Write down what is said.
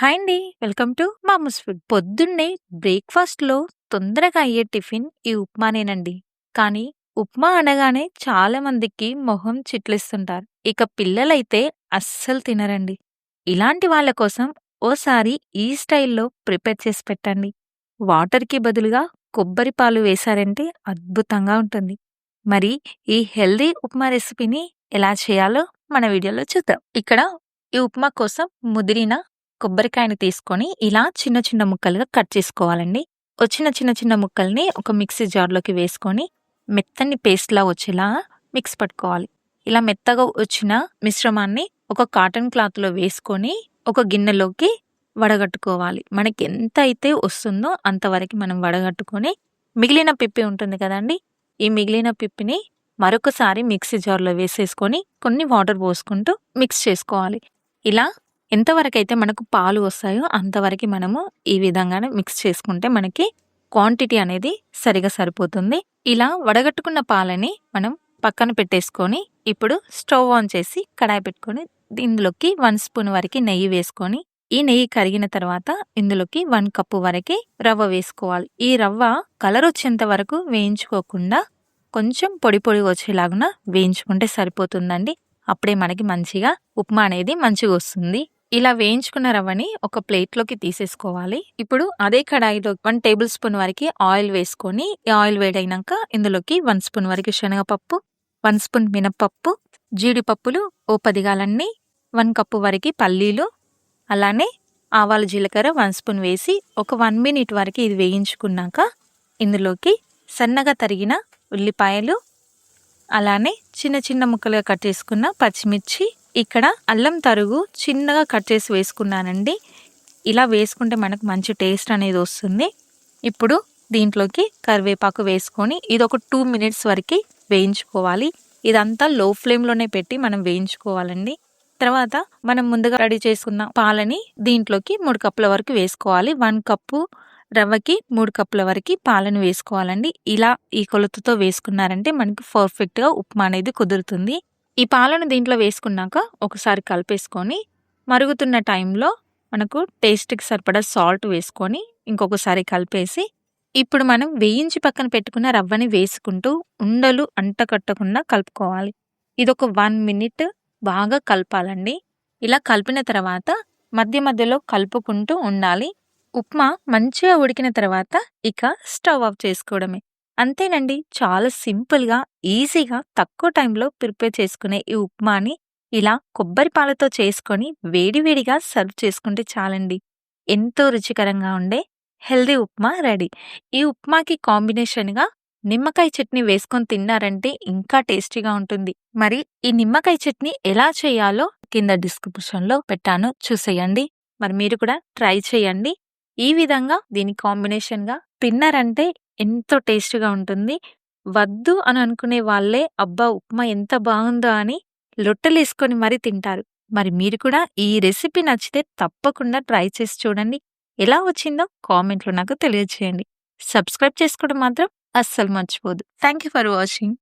Hi అండి. Welcome to Mamu's food. పొద్దున్నే బ్రేక్ఫాస్ట్లో తొందరగా అయ్యే టిఫిన్ ఈ ఉప్మానేనండి. కానీ ఉప్మా అనగానే చాలా మందికి మొహం చిట్లిస్తుంటారు. ఇక పిల్లలైతే అస్సలు తినరండి. ఇలాంటి వాళ్ళ కోసం ఓసారి ఈ స్టైల్లో ప్రిపేర్ చేసి పెట్టండి. వాటర్కి బదులుగా కొబ్బరి పాలు వేశారంటే అద్భుతంగా ఉంటుంది. మరి ఈ హెల్దీ ఉప్మా రెసిపీని ఎలా చేయాలో మన వీడియోలో చూద్దాం. ఇక్కడ ఈ ఉప్మా కోసం ముదిరిన కొబ్బరికాయని తీసుకొని ఇలా చిన్న చిన్న ముక్కలుగా కట్ చేసుకోవాలండి. వచ్చిన చిన్న చిన్న ముక్కల్ని ఒక మిక్సీ జార్లోకి వేసుకొని మెత్తని పేస్ట్లా వచ్చేలా మిక్స్ పట్టుకోవాలి. ఇలా మెత్తగా వచ్చిన మిశ్రమాన్ని ఒక కాటన్ క్లాత్లో వేసుకొని ఒక గిన్నెలోకి వడగట్టుకోవాలి. మనకి ఎంత అయితే వస్తుందో అంతవరకు మనం వడగట్టుకొని మిగిలిన పిప్పి ఉంటుంది కదండి. ఈ మిగిలిన పిప్పిని మరొకసారి మిక్సీ జార్లో వేసేసుకొని కొన్ని వాటర్ పోసుకుంటూ మిక్స్ చేసుకోవాలి. ఇలా ఎంతవరకైతే మనకు పాలు వస్తాయో అంతవరకు మనము ఈ విధంగానే మిక్స్ చేసుకుంటే మనకి క్వాంటిటీ అనేది సరిగా సరిపోతుంది. ఇలా వడగట్టుకున్న పాలని మనం పక్కన పెట్టేసుకొని ఇప్పుడు స్టవ్ ఆన్ చేసి కడాయి పెట్టుకొని ఇందులోకి వన్ స్పూన్ వరకు నెయ్యి వేసుకొని ఈ నెయ్యి కరిగిన తర్వాత ఇందులోకి వన్ కప్పు వరకు రవ్వ వేసుకోవాలి. ఈ రవ్వ కలర్ వచ్చేంత వరకు వేయించుకోకుండా కొంచెం పొడి పొడి వచ్చేలాగున వేయించుకుంటే సరిపోతుందండి. అప్పుడే మనకి మంచిగా ఉప్మా అనేది మంచిగా వస్తుంది. ఇలా వేయించుకున్న రవ్వని ఒక ప్లేట్లోకి తీసేసుకోవాలి. ఇప్పుడు అదే కడాయిలో వన్ టేబుల్ స్పూన్ వరకు ఆయిల్ వేసుకొని ఆయిల్ వేడైనాక ఇందులోకి వన్ స్పూన్ వరకు శనగపప్పు వన్ స్పూన్ మినపప్పు జీడిపప్పులు ఓ పదిగాలన్నీ వన్ కప్పు వరకు పల్లీలు అలానే ఆవాల జీలకర్ర వన్ స్పూన్ వేసి ఒక వన్ మినిట్ వరకు ఇది వేయించుకున్నాక ఇందులోకి సన్నగా తరిగిన ఉల్లిపాయలు అలానే చిన్న చిన్న ముక్కలుగా కట్ చేసుకున్న పచ్చిమిర్చి ఇక్కడ అల్లం తరుగు చిన్నగా కట్ చేసి వేసుకున్నానండి. ఇలా వేసుకుంటే మనకు మంచి టేస్ట్ అనేది వస్తుంది. ఇప్పుడు దీంట్లోకి కరివేపాకు వేసుకొని ఇది ఒక టూ మినిట్స్ వరకు వేయించుకోవాలి. ఇదంతా లో ఫ్లేమ్లోనే పెట్టి మనం వేయించుకోవాలండి. తర్వాత మనం ముందుగా రెడీ చేసుకున్న పాలని దీంట్లోకి మూడు కప్పుల వరకు వేసుకోవాలి. వన్ కప్పు రవ్వకి మూడు కప్పుల వరకు పాలను వేసుకోవాలండి. ఇలా ఈ కొలతతో వేసుకున్నారంటే మనకి పర్ఫెక్ట్గా ఉప్మా అనేది కుదురుతుంది. ఈ పాలను దీంట్లో వేసుకున్నాక ఒకసారి కలిపేసుకొని మరుగుతున్న టైంలో మనకు టేస్ట్కి సరిపడా సాల్ట్ వేసుకొని ఇంకొకసారి కలిపేసి ఇప్పుడు మనం వేయించి పక్కన పెట్టుకున్న రవ్వని వేసుకుంటూ ఉండలు అంటకట్టకుండా కలుపుకోవాలి. ఇది ఒక వన్ మినిట్ బాగా కలపాలండి. ఇలా కలిపిన తర్వాత మధ్య మధ్యలో కలుపుకుంటూ ఉండాలి. ఉప్మా మంచిగా ఉడికిన తర్వాత ఇక స్టవ్ ఆఫ్ చేసుకోవడమే. అంతేనండి. చాలా సింపుల్గా ఈజీగా తక్కువ టైంలో ప్రిపేర్ చేసుకునే ఈ ఉప్మాని ఇలా కొబ్బరి పాలతో చేసుకొని వేడివేడిగా సర్వ్ చేసుకుంటే చాలండి. ఎంతో రుచికరంగా ఉండే హెల్దీ ఉప్మా రెడీ. ఈ ఉప్మాకి కాంబినేషన్గా నిమ్మకాయ చట్నీ వేసుకొని తిన్నారంటే ఇంకా టేస్టీగా ఉంటుంది. మరి ఈ నిమ్మకాయ చట్నీ ఎలా చేయాలో కింద డిస్క్రిప్షన్లో పెట్టాను చూసేయండి. మరి మీరు కూడా ట్రై చేయండి. ఈ విధంగా దీని కాంబినేషన్గా తిన్నారంటే ఎంతో టేస్ట్‌గా ఉంటుంది. వద్దు అని అనుకునే వాళ్ళే అబ్బా! ఉప్మా ఎంత బాగుందో అని లొట్టలేసుకొని మరీ తింటారు. మరి మీరు కూడా ఈ రెసిపీ నచ్చితే తప్పకుండా ట్రై చేసి చూడండి. ఎలా వచ్చిందో కామెంట్‌లో నాకు తెలియజేయండి. సబ్స్క్రైబ్ చేసుకోవడం మాత్రం అస్సలు మర్చిపోదు. Thank you for watching.